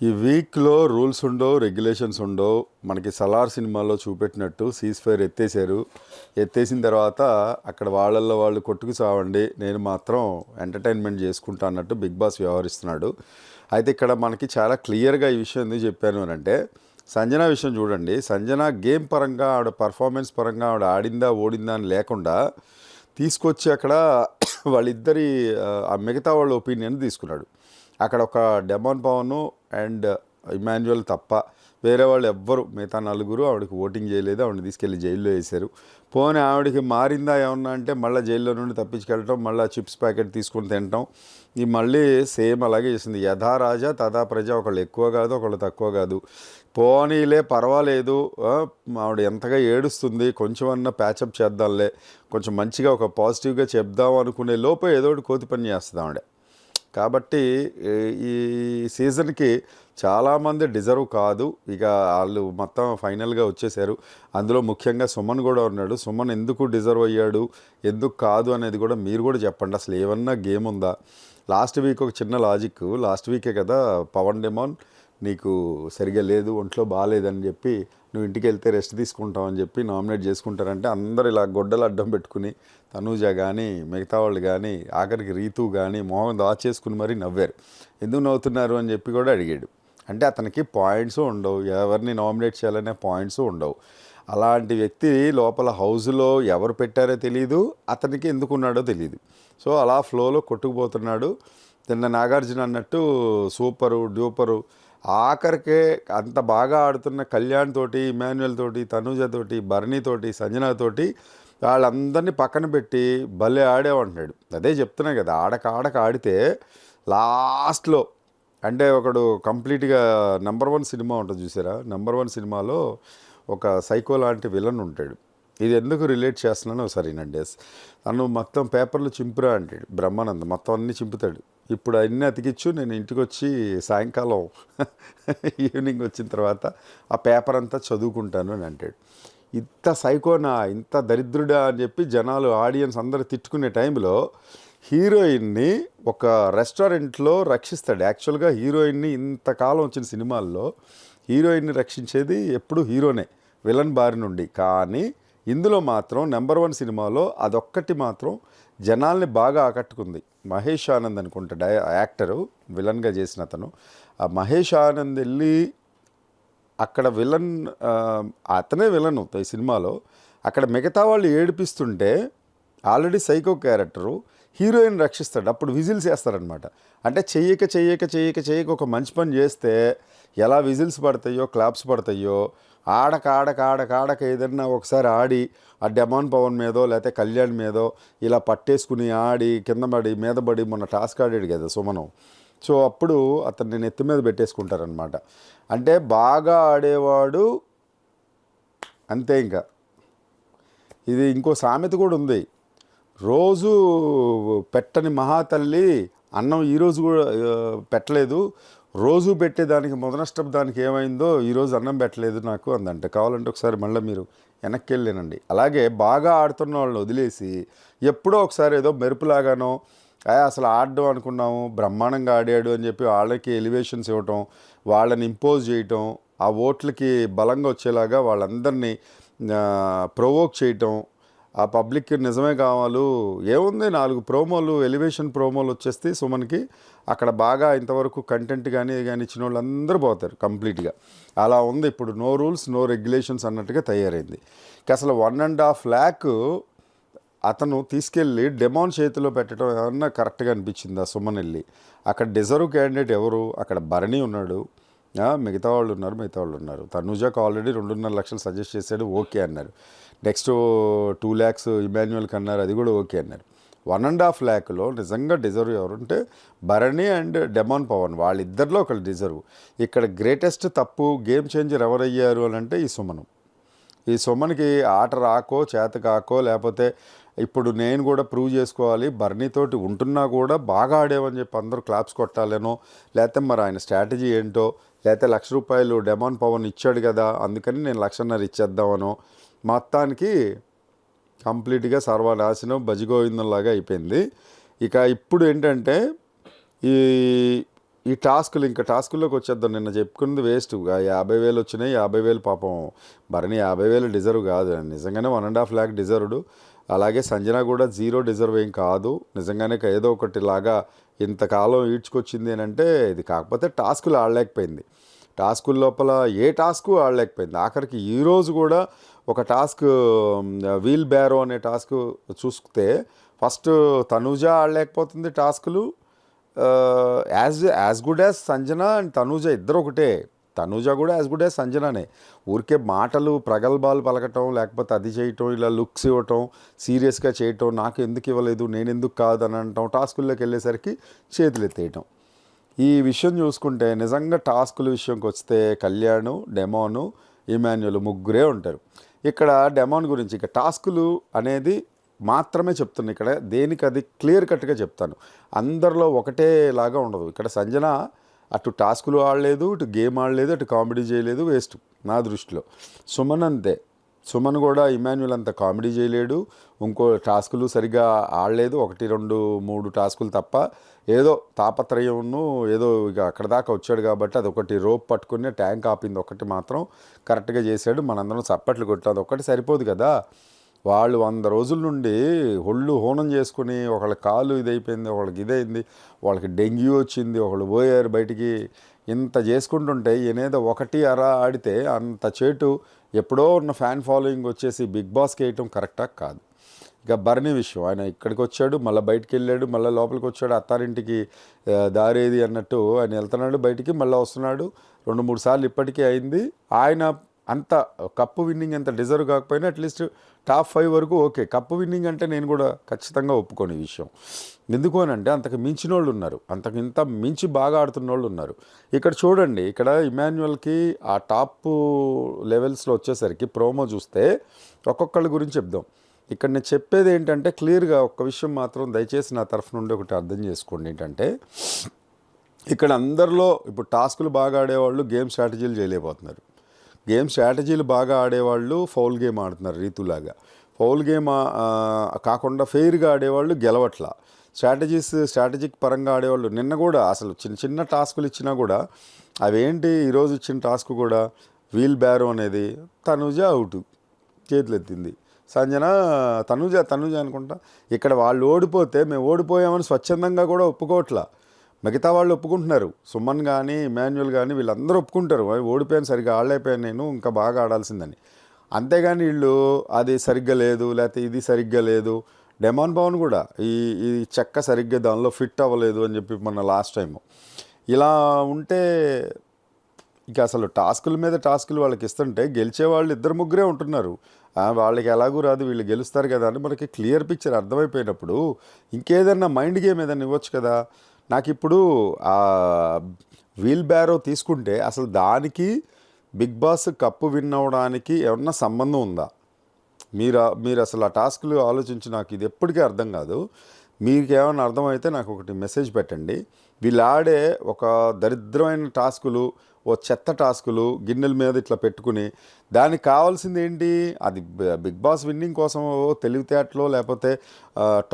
ఈ వీక్లో రూల్స్ ఉండవు రెగ్యులేషన్స్ ఉండవు. మనకి సలార్ సినిమాలో చూపెట్టినట్టు సీజ్ ఫైర్ ఎత్తేసారు. ఎత్తేసిన తర్వాత అక్కడ వాళ్ళల్లో వాళ్ళు కొట్టుకు చావండి. నేను మాత్రం ఎంటర్టైన్మెంట్ చేసుకుంటా అన్నట్టు బిగ్ బాస్ వ్యవహరిస్తున్నాడు. అయితే ఇక్కడ మనకి చాలా క్లియర్గా ఈ విషయం ఎందుకు చెప్పాను అని అంటే సంజన విషయం చూడండి. సంజన గేమ్ పరంగా ఆవిడ పర్ఫార్మెన్స్ పరంగా ఆవిడ ఆడిందా ఓడిందా అని లేకుండా తీసుకొచ్చి అక్కడ వాళ్ళిద్దరి ఆ, ఆ మిగతా వాళ్ళ ఒపీనియన్ తీసుకున్నాడు. అక్కడ ఒక డెమాన్ పవన్ అండ్ ఇమాన్యువల్ తప్ప వేరే వాళ్ళు ఎవ్వరు మిగతా నలుగురు ఆవిడకి ఓటింగ్ చేయలేదు ఆవిడని తీసుకెళ్ళి జైల్లో వేశారు. పోనీ ఆవిడకి మారిందా ఏమన్నా అంటే మళ్ళీ జైల్లో నుండి తప్పించుకెళ్ళటం మళ్ళీ చిప్స్ ప్యాకెట్ తీసుకొని తినటం ఈ మళ్ళీ సేమ్ అలాగే చేసింది. యథా రాజా తథా ప్రజ ఒకళ్ళు ఎక్కువ కాదు ఒకళ్ళు తక్కువ కాదు. పోనీలే పర్వాలేదు. ఆవిడ ఎంతగా ఏడుస్తుంది కొంచెం అన్న ప్యాచప్ చేద్దాంలే కొంచెం మంచిగా ఒక పాజిటివ్గా చెప్దాం అనుకునే లోపే ఏదో ఒకటి కోతి పని చేస్తుంది ఆవిడ. కాబట్టి ఈ- సీజన్కి చాలామంది డిజర్వ్ కాదు. ఇక వాళ్ళు మొత్తం ఫైనల్గా వచ్చేసారు. అందులో ముఖ్యంగా సుమన్ కూడా ఉన్నాడు. సుమన్ ఎందుకు డిజర్వ్ అయ్యాడు? ఎందుకు కాదు అనేది కూడా మీరు కూడా చెప్పండి. అసలు ఏమన్నా గేమ్ ఉందా? లాస్ట్ వీక్ ఒక చిన్న లాజిక్. లాస్ట్ వీకే కదా పవన్ డెమాన్ నీకు సరిగా లేదు ఒంట్లో బాగాలేదని చెప్పి నువ్వు ఇంటికి వెళ్తే రెస్ట్ తీసుకుంటావని చెప్పి నామినేట్ చేసుకుంటారంటే అందరు ఇలా గొడ్డలు అడ్డం పెట్టుకుని తనూజ కానీ మిగతా వాళ్ళు కానీ ఆఖరికి రీతు కానీ మొహం దాచేసుకుని మరీ నవ్వారు. ఎందుకు నవ్వుతున్నారు అని చెప్పి కూడా అడిగాడు. అంటే అతనికి పాయింట్స్ ఉండవు. ఎవరిని నామినేట్ చేయాలనే పాయింట్స్ ఉండవు. అలాంటి వ్యక్తి లోపల హౌస్లో ఎవరు పెట్టారో తెలియదు అతనికి ఎందుకున్నాడో తెలియదు సో అలా ఫ్లోలో కొట్టుకుపోతున్నాడు. నిన్న నాగార్జున అన్నట్టు సూపరు డ్యూపరు ఆఖరికే అంత బాగా ఆడుతున్న కళ్యాణ్ తోటి ఇమాన్యుయల్ తోటి తనూజ తోటి భరణి తోటి సంజన తోటి వాళ్ళందరినీ పక్కన పెట్టి భలే ఆడేవంటున్నాడు. అదే చెప్తున్నా కదా ఆడక ఆడక ఆడితే లాస్ట్లో అంటే ఒకడు కంప్లీట్గా నెంబర్ వన్ సినిమా ఉంటుంది చూసారా? నెంబర్ వన్ సినిమాలో ఒక సైకో లాంటి విలన్ ఉంటాడు. ఇది ఎందుకు రిలేట్ చేస్తున్నాను ఒకసారి వినండి. తను మొత్తం పేపర్లు చింపురా అంటాడు బ్రహ్మానంద. మొత్తం అన్నీ చింపుతాడు. ఇప్పుడు అన్నీ అతికిచ్చు నేను ఇంటికి వచ్చి సాయంకాలం ఈవినింగ్ వచ్చిన తర్వాత ఆ పేపర్ అంతా చదువుకుంటాను అని అంటాడు. ఇంత సైకోనా ఇంత దరిద్రుడా అని చెప్పి జనాలు ఆడియన్స్ అందరు తిట్టుకునే టైంలో హీరోయిన్ని ఒక రెస్టారెంట్లో రక్షిస్తాడు. యాక్చువల్గా హీరోయిన్ని ఇంతకాలం వచ్చిన సినిమాల్లో హీరోయిన్ని రక్షించేది ఎప్పుడు హీరోనే విలన్ బారి నుండి. కానీ ఇందులో మాత్రం నెంబర్ వన్ సినిమాలో అదొక్కటి మాత్రం జనాల్ని బాగా ఆకట్టుకుంది. మహేష్ ఆనంద్ అనుకుంటా డై యాక్టరు విలన్గా చేసిన అతను. ఆ మహేష్ ఆనంద్ వెళ్ళి అక్కడ విలన్ అతనే విలన్ ఈ సినిమాలో. అక్కడ మిగతా వాళ్ళు ఏడిపిస్తుంటే ఆల్రెడీ సైకో క్యారెక్టరు హీరోయిన్ రక్షిస్తాడు. అప్పుడు విజిల్స్ వేస్తారనమాట అంటే చెయ్యక చెయ్యక చెయ్యక చెయ్యక ఒక మంచి పని చేస్తే ఎలా విజిల్స్ పడతాయో క్లాప్స్ పడతాయో ఆడక ఆడక ఆడక ఆడక ఏదన్నా ఒకసారి ఆడి ఆ డెమాన్ పవన్ మీదో లేకపోతే కళ్యాణ్ మీదో ఇలా పట్టేసుకుని ఆడి కింద పడి మీద పడి మొన్న టాస్క్ ఆడాడు కదా సుమనం. సో అప్పుడు అతన్ని నెత్తి మీద పెట్టేసుకుంటారనమాట అంటే బాగా ఆడేవాడు అంతే ఇంకా. ఇది ఇంకో సామెత కూడా ఉంది. రోజు పెట్టని మహాతల్లి అన్నం ఈరోజు కూడా పెట్టలేదు. రోజు పెట్టేదానికి మొదనష్టం దానికి ఏమైందో ఈరోజు అన్నం పెట్టలేదు నాకు అందంట. కావాలంటే ఒకసారి మళ్ళీ మీరు వెనక్కి వెళ్ళానండి. అలాగే బాగా ఆడుతున్న వాళ్ళని వదిలేసి ఎప్పుడో ఒకసారి ఏదో మెరుపులాగానో అసలు ఆడడం అనుకున్నాము బ్రహ్మాండంగా ఆడాడు అని చెప్పి వాళ్ళకి ఎలివేషన్స్ ఇవ్వటం వాళ్ళని ఇంపోజ్ చేయటం ఆ ఓట్లకి బలంగా వచ్చేలాగా వాళ్ళందరినీ ప్రొవోక్ చేయటం ఆ పబ్లిక్కి నిజమే కావాలి. ఏముంది? నాలుగు ప్రోమోలు ఎలివేషన్ ప్రోమోలు వచ్చేస్తే సుమన్కి అక్కడ బాగా ఇంతవరకు కంటెంట్ కానీ కానీ ఇచ్చిన వాళ్ళందరూ పోతారు కంప్లీట్గా. అలా ఉంది. ఇప్పుడు నో రూల్స్ నో రెగ్యులేషన్స్ అన్నట్టుగా తయారైంది. అసలు వన్ అండ్ హాఫ్ ల్యాక్ అతను తీసుకెళ్ళి డెమాన్ చేతిలో పెట్టడం ఏమన్నా కరెక్ట్గా అనిపించింది ఆ సుమన్ వెళ్ళి అక్కడ డిజర్వ్ క్యాండిడేట్ ఎవరు? అక్కడ భరణి ఉన్నాడు. మిగతా వాళ్ళు ఉన్నారు మిగతా వాళ్ళు ఉన్నారు తనుజాకు ఆల్రెడీ రెండున్నర లక్షలు సజెస్ట్ చేశాడు. ఓకే అన్నారు. నెక్స్ట్ టూ ల్యాక్స్ ఇమాన్యువల్కి అన్నారు అది కూడా ఓకే అన్నారు. వన్ అండ్ హాఫ్ ల్యాక్లో నిజంగా డిజర్వ్ ఎవరుంటే భరణి అండ్ డెమాన్ పవన్ వాళ్ళిద్దరిలో ఒకళ్ళు డిజర్వ్. ఇక్కడ గ్రేటెస్ట్ తప్పు గేమ్ చేంజర్ ఎవరయ్యారు అని అంటే ఈ సుమను. ఈ సుమన్కి ఆట రాకో చేత కాకో లేకపోతే ఇప్పుడు నేను కూడా ప్రూవ్ చేసుకోవాలి బర్నీతోటి ఉంటున్నా కూడా బాగా ఆడేవని చెప్పి అందరూ క్లాప్స్ కొట్టాలేనో లేకపోతే మరి ఆయన స్ట్రాటజీ ఏంటో లేకపోతే లక్ష రూపాయలు డెమాన్ పవన్ ఇచ్చాడు కదా అందుకని నేను లక్షన్నర ఇచ్చేద్దామనో మొత్తానికి కంప్లీట్గా సర్వనాశనం భజగోవిందంలాగా అయిపోయింది. ఇక ఇప్పుడు ఏంటంటే ఈ ఈ టాస్కులు ఇంకా టాస్కుల్లోకి వచ్చేద్దాం. నిన్న చెప్పుకున్నది వేస్ట్. యాభై వేలు వచ్చినాయి యాభై వేలు పాపం. భరణి యాభై వేలు డిజర్వ్ కాదు. నిజంగానే one and half lakh deserved. అలాగే సంజన కూడా జీరో డిజర్వ్ ఏం కాదు. నిజంగానే ఏదో ఒకటి లాగా ఇంతకాలం ఈడ్చుకొచ్చింది అని అంటే ఇది కాకపోతే టాస్కులు ఆడలేకపోయింది. టాస్కుల లోపల ఏ టాస్క్ ఆడలేకపోయింది. ఆఖరికి ఈరోజు కూడా ఒక టాస్క్ వీల్ బ్యారో అనే టాస్క్ చూస్తే ఫస్ట్ తనూజ ఆడలేకపోతుంది టాస్కులు. As as good as Sanjana and Tanuja ఇద్దరు ఒకటే. తనూజ కూడా యాజ్ గుడ్ యాజ్ సంజననే. ఊరికే మాటలు ప్రగల్భాలు పలకటం లేకపోతే అది చేయటం ఇలా లుక్స్ ఇవ్వటం సీరియస్గా చేయటం నాకు ఎందుకు ఇవ్వలేదు నేను ఎందుకు కాదు అని అనటం టాస్కుల్లోకి వెళ్ళేసరికి చేతులు ఎత్తేయటం. ఈ విషయం చూసుకుంటే నిజంగా టాస్కుల విషయంకి వస్తే కళ్యాణ్ డెమోను ఇమాన్యుల్ ముగ్గురే ఉంటారు. ఇక్కడ డెమోన్ గురించి ఇక టాస్కులు అనేది మాత్రమే చెప్తున్నాను ఇక్కడ. దేనికి అది క్లియర్ కట్గా చెప్తాను. అందరిలో ఒకటేలాగా ఉండదు. ఇక్కడ సంజన అటు టాస్కులు ఆడలేదు ఇటు గేమ్ ఆడలేదు అటు కామెడీ చేయలేదు వేస్ట్ నా దృష్టిలో. సుమన్ అంతే. సుమన్ కూడా ఇమాన్యుల్ అంత కామెడీ చేయలేడు. ఇంకో టాస్కులు సరిగా ఆడలేదు. ఒకటి రెండు మూడు టాస్కులు తప్ప ఏదో తాపత్రయంను ఏదో ఇక అక్కడ దాకా వచ్చాడు కాబట్టి అది ఒకటి రోప్ పట్టుకునే ట్యాంక్ ఆపింది ఒకటి మాత్రం కరెక్ట్గా చేశాడు. మనందరం చప్పట్లు కొట్టాలి అది సరిపోదు కదా. వాళ్ళు వంద రోజుల నుండి ఒళ్ళు హోనం చేసుకుని ఒకళ్ళ కాలు ఇదైపోయింది ఒకళ్ళకి ఇదైంది వాళ్ళకి డెంగ్యూ వచ్చింది ఒకళ్ళు పోయారు బయటికి. ఇంత చేసుకుంటుంటే ఈయనేదో ఒకటి అరా ఆడితే అంత చేటు ఎప్పుడో ఉన్న ఫ్యాన్ ఫాలోయింగ్ వచ్చేసి బిగ్ బాస్కి వేయటం కరెక్టా? కాదు. ఇక భరణి విషయం. ఆయన ఇక్కడికి వచ్చాడు మళ్ళీ బయటికి వెళ్ళాడు మళ్ళీ లోపలికి వచ్చాడు అత్తారింటికి దారేది అన్నట్టు ఆయన వెళ్తున్నాడు బయటికి మళ్ళీ వస్తున్నాడు. రెండు మూడు సార్లు ఇప్పటికీ అయింది. ఆయన అంత కప్పు విన్నింగ్ అంత డిజర్వ్ కాకపోయినా అట్లీస్ట్ టాప్ ఫైవ్ వరకు ఓకే. కప్పు విన్నింగ్ అంటే నేను కూడా ఖచ్చితంగా ఒప్పుకోను ఈ విషయం. ఎందుకు అని అంటే అంతకు మించిన వాళ్ళు ఉన్నారు. అంతకు ఇంత మించి బాగా ఆడుతున్న వాళ్ళు ఉన్నారు. ఇక్కడ చూడండి ఇక్కడ ఇమాన్యువల్కి ఆ టాప్ లెవెల్స్లో వచ్చేసరికి ప్రోమో చూస్తే ఒక్కొక్కళ్ళ గురించి చెప్దాం. ఇక్కడ నేను చెప్పేది ఏంటంటే క్లియర్గా ఒక్క విషయం మాత్రం దయచేసి నా తరఫు నుండి ఒకటి అర్థం చేసుకోండి. ఏంటంటే ఇక్కడ అందరిలో ఇప్పుడు టాస్కులు బాగా ఆడేవాళ్ళు గేమ్ స్ట్రాటజీలు చేయలేకపోతున్నారు. గేమ్ స్ట్రాటజీలు బాగా ఆడేవాళ్ళు ఫౌల్ గేమ్ ఆడుతున్నారు రీతులాగా. ఫౌల్ గేమ్ కాకుండా ఫెయిర్గా ఆడేవాళ్ళు గెలవట్ల. స్ట్రాటజీస్ స్ట్రాటజిక్ పరంగా ఆడేవాళ్ళు నిన్న కూడా అసలు చిన్న చిన్న టాస్కులు ఇచ్చినా కూడా అవేంటి ఈరోజు ఇచ్చిన టాస్క్ కూడా వీల్ బ్యారో అనేది తనుజ అవుట్ చేతులు ఎత్తింది సంజన తనుజ తనుజ అనుకుంటా. ఇక్కడ వాళ్ళు ఓడిపోతే మేము ఓడిపోయామని స్వచ్ఛందంగా కూడా ఒప్పుకోవట్లా. మిగతా వాళ్ళు ఒప్పుకుంటున్నారు. సుమన్ కానీ ఇమాన్యుల్ కానీ వీళ్ళందరూ ఒప్పుకుంటారు. ఓడిపోయాను సరిగ్గా ఆడలేకపోయాను నేను ఇంకా బాగా ఆడాల్సిందని. అంతేగాని వీళ్ళు అది సరిగ్గా లేదు లేకపోతే ఇది సరిగ్గా లేదు. డెమాన్ పవన్ కూడా ఈ ఈ చెక్క సరిగ్గా దానిలో ఫిట్ అవ్వలేదు అని చెప్పి మొన్న లాస్ట్ టైం ఇలా ఉంటే ఇక అసలు టాస్కుల మీద టాస్కులు వాళ్ళకి ఇస్తుంటే గెలిచే వాళ్ళు ఇద్దరు ముగ్గురే ఉంటున్నారు. వాళ్ళకి ఎలాగూ రాదు వీళ్ళు గెలుస్తారు కదా అని మనకి క్లియర్ పిక్చర్ అర్థమైపోయినప్పుడు ఇంకేదన్నా మైండ్ గేమ్ ఏదైనా ఇవ్వచ్చు కదా? నాకు ఇప్పుడు ఆ వీల్ బ్యారో తీసుకుంటే అసలు దానికి బిగ్ బాస్ కప్పు విన్ అవడానికి ఏమన్నా సంబంధం ఉందా? మీరు మీరు అసలు ఆ టాస్క్లు ఆలోచించి నాకు ఇది ఎప్పటికీ అర్థం కాదు. మీకు ఏమైనా అర్థమైతే నాకు ఒకటి మెసేజ్ పెట్టండి. వీళ్ళు ఆడే ఒక దరిద్రమైన టాస్కులు ఓ చెత్త టాస్కులు గిన్నెల మీద ఇట్లా పెట్టుకుని దానికి కావాల్సింది ఏంటి? అది బిగ్ బాస్ విన్నింగ్ కోసం తెలివితేటలో లేకపోతే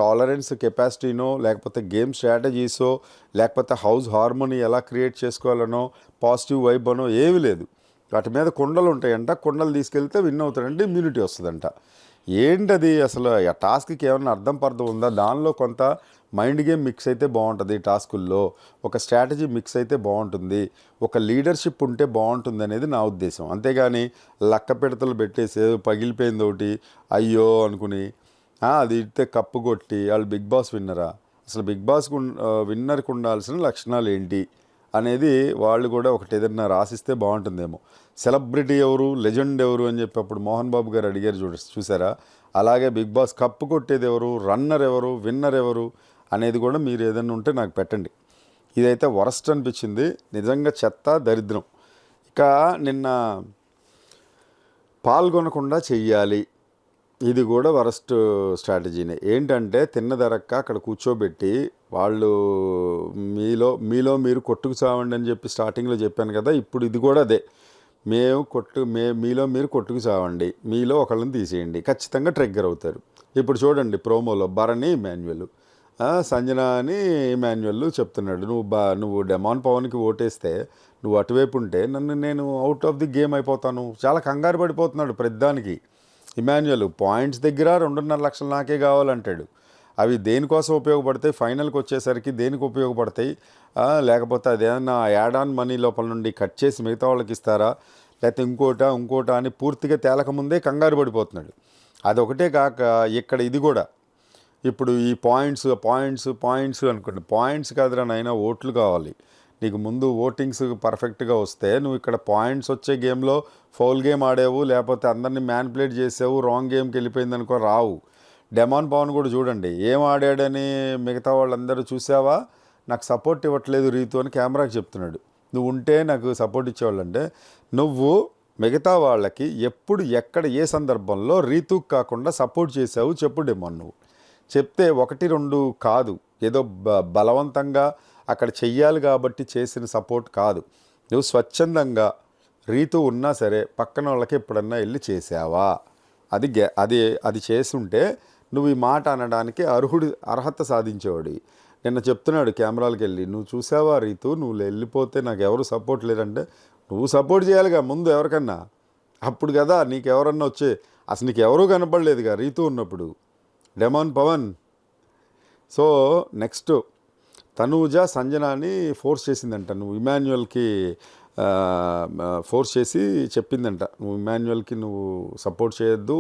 టాలరెన్స్ కెపాసిటీనో లేకపోతే గేమ్ స్ట్రాటజీసో లేకపోతే హౌస్ హార్మోనీ ఎలా క్రియేట్ చేసుకోవాలనో పాజిటివ్ వైబ్ అనో ఏమీ లేదు. వాటి మీద కొండలు ఉంటాయంట కొండలు తీసుకెళ్తే విన్ అవుతాడంటే ఇమ్యూనిటీ వస్తుందంట. ఏంటది అసలు? ఆ టాస్క్కి ఏమన్నా అర్థం పర్థం ఉందా? దానిలో కొంత మైండ్ గేమ్ మిక్స్ అయితే బాగుంటుంది టాస్కుల్లో. ఒక స్ట్రాటజీ మిక్స్ అయితే బాగుంటుంది. ఒక లీడర్షిప్ ఉంటే బాగుంటుంది అనేది నా ఉద్దేశం. అంతేగాని లక్క పిడతలు పెట్టేసి పగిలిపోయింది ఒకటి అయ్యో అనుకుని అది ఇస్తే కప్పు కొట్టి వాళ్ళు బిగ్ బాస్ విన్నరా? అసలు బిగ్ బాస్ విన్నర్కి ఉండాల్సిన లక్షణాలు ఏంటి? అనేది వాళ్ళు కూడా ఒకటి ఏదైనా రాసిస్తే బాగుంటుందేమో. సెలబ్రిటీ ఎవరు లెజెండ్ ఎవరు అని చెప్పి అప్పుడు మోహన్ బాబు గారు అడిగారు చూడ చూసారా? అలాగే బిగ్ బాస్ కప్పు కొట్టేది ఎవరు రన్నర్ ఎవరు విన్నర్ ఎవరు అనేది కూడా మీరు ఏదైనా ఉంటే నాకు పెట్టండి. ఇదైతే వరస్ట్ అనిపించింది. నిజంగా చెత్త దరిద్రం. ఇక నిన్న పాల్గొనకుండా చెయ్యాలి. ఇది కూడా వరస్ట్ స్ట్రాటజీనే. ఏంటంటే తిన్నదరక్క అక్కడ కూర్చోబెట్టి వాళ్ళు మీలో మీలో మీరు కొట్టుకు చావండి అని చెప్పి స్టార్టింగ్లో చెప్పాను కదా ఇప్పుడు ఇది కూడా అదే. మేము కొట్టు మే మీలో మీరు కొట్టుకు చావండి మీలో ఒకళ్ళని తీసేయండి ఖచ్చితంగా ట్రిగ్గర్ అవుతారు. ఇప్పుడు చూడండి ప్రోమోలో భరణి మాన్యువల్ సంజన అని ఇమాన్యువల్ చెప్తున్నాడు నువ్వు బా నువ్వు డెమాన్ పవన్కి ఓటేస్తే నువ్వు అటువైపు ఉంటే నన్ను నేను అవుట్ ఆఫ్ ది గేమ్ అయిపోతాను. చాలా కంగారు పడిపోతున్నాడు ప్రతిదానికి. ఇమాన్యువల్ పాయింట్స్ దగ్గర రెండున్నర లక్షలు నాకే కావాలంటాడు. అవి దేనికోసం ఉపయోగపడతాయి? ఫైనల్కి వచ్చేసరికి దేనికి ఉపయోగపడతాయి? లేకపోతే అదేమన్నా యాడ్ ఆన్ మనీ లోపల నుండి కట్ చేసి మిగతా వాళ్ళకి ఇస్తారా? లేకపోతే ఇంకోట ఇంకోట అని పూర్తిగా తేలకముందే కంగారు పడిపోతున్నాడు. అదొకటే కాక ఇక్కడ ఇది కూడా. ఇప్పుడు ఈ పాయింట్స్ పాయింట్స్ పాయింట్స్ అనుకోండి. పాయింట్స్ కాదురా నాయన ఓట్లు కావాలి. నీకు ముందు ఓటింగ్స్ పర్ఫెక్ట్గా వస్తే నువ్వు ఇక్కడ పాయింట్స్ వచ్చే గేమ్లో ఫౌల్ గేమ్ ఆడావు లేకపోతే అందరినీ మ్యాన్పులేట్ చేసావు రాంగ్ గేమ్కి వెళ్ళిపోయింది అనుకో రావు. డెమాన్ పవన్ కూడా చూడండి ఏం ఆడాడని మిగతా వాళ్ళందరూ చూసావా? నాకు సపోర్ట్ ఇవ్వట్లేదు రీతు అని కెమెరాకి చెప్తున్నాడు. నువ్వు ఉంటే నాకు సపోర్ట్ ఇచ్చేవాళ్ళంటే నువ్వు మిగతా వాళ్ళకి ఎప్పుడు ఎక్కడ ఏ సందర్భంలో రీతుకు కాకుండా సపోర్ట్ చేసావు చెప్పు డెమాన్ నువ్వు. చెప్తే ఒకటి రెండు కాదు. ఏదో బ బలవంతంగా అక్కడ చెయ్యాలి కాబట్టి చేసిన సపోర్ట్ కాదు. నువ్వు స్వచ్ఛందంగా రీతు ఉన్నా సరే పక్కన వాళ్ళకి ఎప్పుడన్నా వెళ్ళి చేసావా? అది గె అది అది చేసుంటే నువ్వు ఈ మాట అనడానికి అర్హుడి అర్హత సాధించేవాడి నిన్న చెప్తున్నాడు కెమెరాలకు వెళ్ళి నువ్వు చూసావా రీతు? నువ్వు వెళ్ళిపోతే నాకు ఎవరు సపోర్ట్ లేదంటే నువ్వు సపోర్ట్ చేయాలిగా ముందు ఎవరికన్నా. అప్పుడు కదా నీకు ఎవరన్నా వచ్చే అసలు నీకు ఎవరూ కనపడలేదుగా రీతు ఉన్నప్పుడు. Demon Pavan. So next Tanuja సంజనాని force చేసిందంట. నువ్వు ఇమాన్యువల్కి ఫోర్స్ చేసి చెప్పిందంట. నువ్వు ఇమాన్యువల్కి నువ్వు సపోర్ట్ చేయొద్దు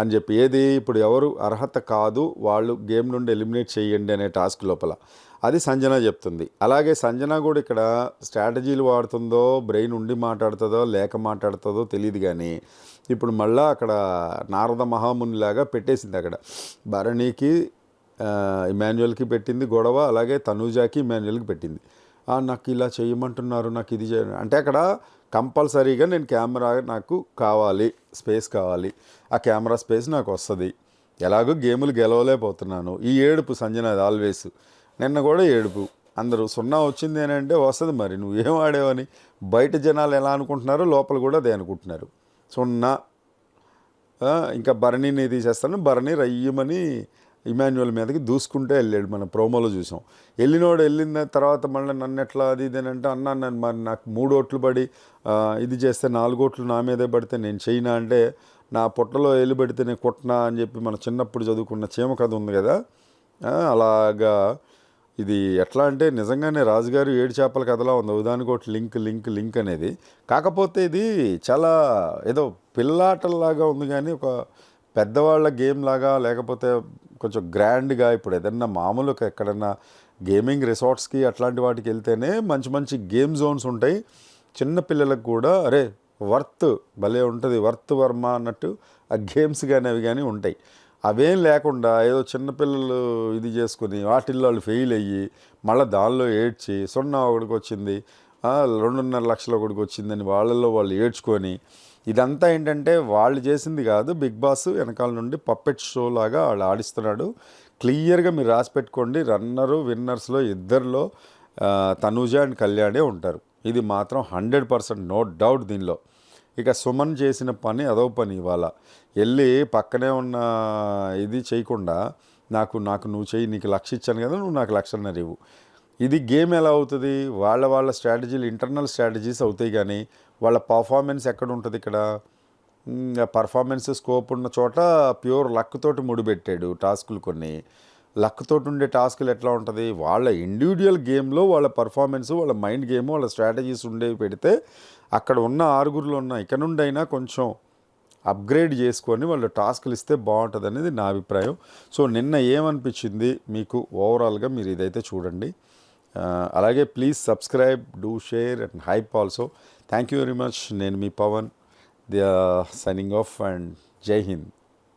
అని చెప్పి. ఏది ఇప్పుడు ఎవరు అర్హత కాదు వాళ్ళు గేమ్ నుండి ఎలిమినేట్ చేయండి అనే టాస్క్ లోపల. అది సంజన చెప్తుంది. అలాగే సంజన కూడా ఇక్కడ స్ట్రాటజీలు వాడుతుందో బ్రెయిన్ ఉండి మాట్లాడుతుందో లేక మాట్లాడుతుందో తెలియదు కానీ ఇప్పుడు మళ్ళీ అక్కడ నారద మహామునిలాగా పెట్టేసింది అక్కడ. భరణికి ఇమాన్యుయల్కి పెట్టింది గొడవ అలాగే తనూజాకి ఇమాన్యుయల్కి పెట్టింది. నాకు ఇలా చేయమంటున్నారు నాకు ఇది చేయ అంటే అక్కడ కంపల్సరీగా నేను కెమెరా నాకు కావాలి స్పేస్ కావాలి. ఆ కెమెరా స్పేస్ నాకు వస్తుంది. ఎలాగో గేములు గెలవలేకపోతున్నాను. ఈ ఏడుపు సంజన ఆల్వేస్. నిన్న కూడా ఏడుపు. అందరూ సున్నా వచ్చింది అని అంటే వస్తుంది మరి నువ్వేం ఆడేవని? బయట జనాలు ఎలా అనుకుంటున్నారో లోపల కూడా అదే అనుకుంటున్నారు. సున్నా. ఇంకా భరణిని తీసేస్తాను. భరణి రయ్యమని ఇమాన్యువల్ మీదకి దూసుకుంటే వెళ్ళాడు మన ప్రోమోలో చూసాం. వెళ్ళినోడు వెళ్ళిన తర్వాత మళ్ళీ నన్ను ఎట్లా అది ఇది అని అంటే అన్నా నన్ను మరి నాకు మూడు ఓట్లు పడి ఇది చేస్తే నాలుగు ఓట్లు నా మీదే పడితే నేను చేయనా అంటే నా పొట్టలో వెళ్ళి పెడితే నేను కొట్టినా అని చెప్పి మన చిన్నప్పుడు చదువుకున్న చీమ కథ ఉంది కదా. అలాగా ఇది ఎట్లా అంటే నిజంగానే రాజుగారు ఏడు చేపల కథలా ఉంది. ఉదానికి ఒకటి లింక్ లింక్ లింక్ అనేది. కాకపోతే ఇది చాలా ఏదో పిల్లాటల్లాగా ఉంది కానీ ఒక పెద్దవాళ్ళ గేమ్ లాగా లేకపోతే కొంచెం గ్రాండ్గా ఇప్పుడు ఏదన్నా మామూలుగా ఎక్కడన్నా గేమింగ్ రిసార్ట్స్కి అట్లాంటి వాటికి వెళ్తేనే మంచి మంచి గేమ్ జోన్స్ ఉంటాయి. చిన్న పిల్లలకు కూడా అరే వర్త్ భలే ఉంటుంది వర్త్ వర్మ అన్నట్టు ఆ గేమ్స్ కానీ అవి కానీ ఉంటాయి. అవేం లేకుండా ఏదో చిన్నపిల్లలు ఇది చేసుకుని వాటిల్లో వాళ్ళు ఫెయిల్ అయ్యి మళ్ళీ దానిలో ఏడ్చి సున్నా ఒకటికి వచ్చింది రెండున్నర లక్షలు ఒకటికి వచ్చిందని వాళ్ళల్లో వాళ్ళు ఏడ్చుకొని ఇదంతా ఏంటంటే వాళ్ళు చేసింది కాదు బిగ్ బాస్ వెనకాల నుండి పప్పెట్ షో లాగా వాళ్ళు ఆడిస్తున్నాడు. క్లియర్గా మీరు రాసి పెట్టుకోండి రన్నరు విన్నర్స్లో ఇద్దరిలో తనూజ అండ్ కళ్యాణే ఉంటారు. ఇది మాత్రం హండ్రెడ్ పర్సెంట్ నో డౌట్ దీనిలో. ఇక సుమన్ చేసిన పని అదో పని ఇవాళ. వెళ్ళి పక్కనే ఉన్న ఇది చేయకుండా నాకు నాకు నువ్వు చెయ్యి నీకు లక్ష ఇచ్చాను కదా నువ్వు నాకు లక్షన్నర ఇవ్వు. ఇది గేమ్ ఎలా అవుతుంది? వాళ్ళ వాళ్ళ స్ట్రాటజీలు ఇంటర్నల్ స్ట్రాటజీస్ అవుతాయి కానీ వాళ్ళ పర్ఫార్మెన్స్ ఎక్కడ ఉంటుంది ఇక్కడ పర్ఫార్మెన్స్ స్కోప్ ఉన్న చోట ప్యూర్ లక్ తోటి ముడిపెట్టాడు టాస్కులు కొన్ని. లక్ తోటి ఉండే టాస్కులు ఎట్లా ఉంటుంది? వాళ్ళ ఇండివిజువల్ గేమ్లో వాళ్ళ పర్ఫార్మెన్స్ వాళ్ళ మైండ్ గేమ్ వాళ్ళ స్ట్రాటజీస్ ఉండేవి పెడితే అక్కడ ఉన్న ఆరుగురులో ఉన్న ఇక నుండి అయినా కొంచెం అప్గ్రేడ్ చేసుకొని వాళ్ళు టాస్క్లు ఇస్తే బాగుంటుంది అనేది నా అభిప్రాయం. సో నిన్న ఏమనిపించింది? మీకు ఓవరాల్గా మీరు ఇదైతే చూడండి. అలాగే please subscribe do share and hype also thank you very much నేను మీ Pavan the signing off and Jai Hind